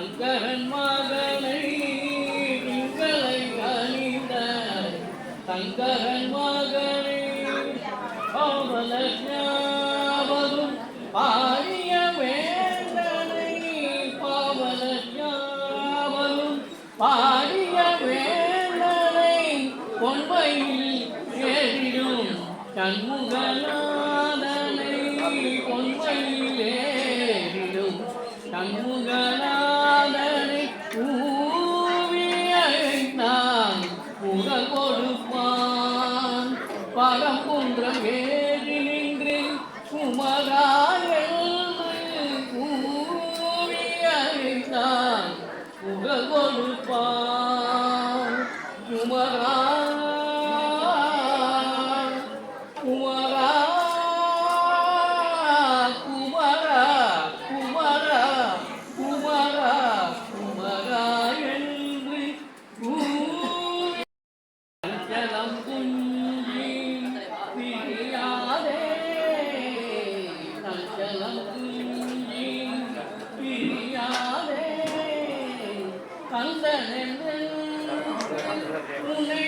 சங்கரன் மகனை திங்களை அணிந்த சங்கரன் மகனை பாவலஞாபகம் பாரிய வேந்தனை பாவலஞாபகம் பாரிய வேந்தனை பொன்மையில் ஏறிடும் சண்முகநாதனை. பொன்மையில் ஏறிடும் சண்முகநாதனை கொடுப்பான் பரம்புன்றம் ஏறி நின்று குமராயல் உடல் கொடுப்பான் குமரா கந்தனென்று உன்னை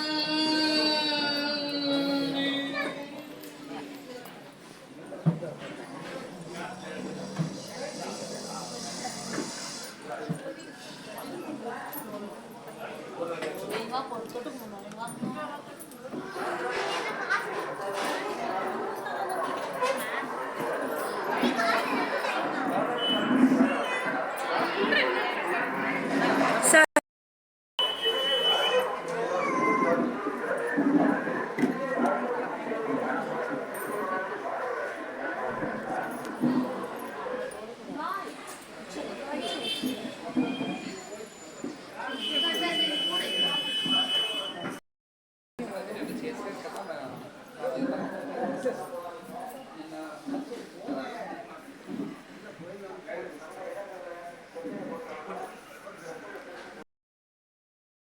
うこともなります